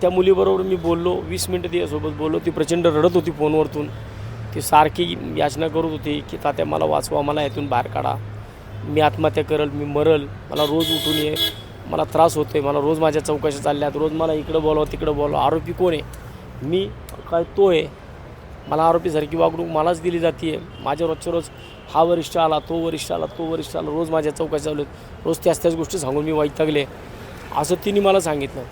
त्या मुलीबरोबर मी बोललो वीस मिनटं तिच्यासोबत बोललो. ती प्रचंड रडत होती फोनवरतून. ती सारखी याचना करत होती की तात्या मला वाचवा मला यातून बाहेर काढा. मी आत्महत्या करल मी मरल. मला रोज उठून ये. मला त्रास होतो आहे मला रोज माझ्या चौकशा चालल्यात. रोज मला इकडं बोलावं तिकडं बोलावं. आरोपी कोण आहे? मी काय तो आहे. मला आरोपीसारखी वागणूक मलाच दिली जाते आहे माझ्या रोजच्या रोज हा वरिष्ठ आला तो वरिष्ठ आला तो वरिष्ठ आला. रोज माझ्या चौकशा चालू आहेत. रोज त्याच त्याच गोष्टी सांगून मी वैतागले. असं तिने मला सांगितलं.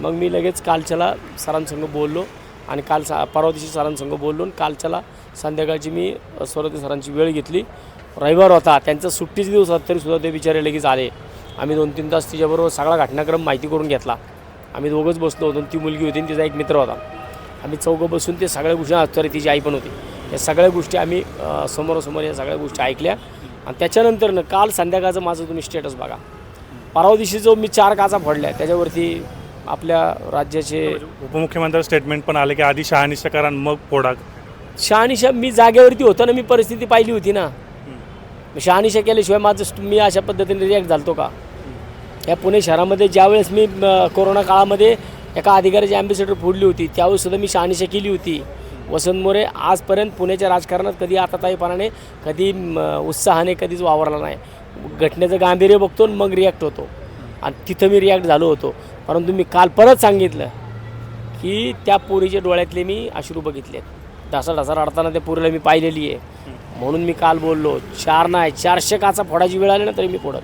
मग मी लगेच कालच्याला सरांसंग बोललो आणि काल सा परवा दिवशी सरांसंग बोललो आणि कालच्याला संध्याकाळची मी स्वरती सरांची वेळ घेतली. रविवार होता त्यांचा सुट्टीच दिवस होता तरीसुद्धा ते बिचारे लगेच आले. आम्ही दोन तीन तास तिच्याबरोबर सगळा घटनाक्रम माहिती करून घेतला. आम्ही दोघंच बसलो होतो ती मुलगी होती आणि तिचा एक मित्र होता. आम्ही चौघं बसून ते सगळ्या गोष्टी असतो तिची आई पण होती. या सगळ्या गोष्टी आम्ही समोरासमोर या सगळ्या गोष्टी ऐकल्या. आणि त्याच्यानंतरनं काल संध्याकाळचं माझं तुम्ही स्टेटस बघा. परवा दिवशी जो मी चार काचा फोडल्या त्याच्यावरती आपल्या राज्याचे उपमुख्यमंत्री स्टेटमेंट पण आले की आधी शहानिशा करा आणि मग फोडा. शहानिशा मी जागेवरती होतो ना मी परिस्थिती पाहिली होती ना. शहानिशा केल्याशिवाय माझं मी अशा पद्धतीने रिॲक्ट झालतो का? या पुणे शहरामध्ये ज्यावेळेस मी म, कोरोना काळामध्ये एका अधिकाऱ्याची ॲम्बेसेडर फोडली होती त्यावेळेस सुद्धा मी शहानिशा केली होती. वसंत मोरे आजपर्यंत पुण्याच्या राजकारणात कधी आताताईपणाने कधी उत्साहाने कधीच वावरला नाही. घटनेचं गांभीर्य बघतो मग रिॲक्ट होतो. आणि तिथं मी रिॲक्ट झालो होतो. परंतु मी काल परत सांगितलं की त्या पोरीच्या डोळ्यातले मी अश्रू बघितले ढसा ढसा रडताना त्या पोरीला मी पाहिलेली आहे. म्हणून मी काल बोललो चार नाही चारशे काचा फोडायची वेळ आली ना तरी मी फोडत.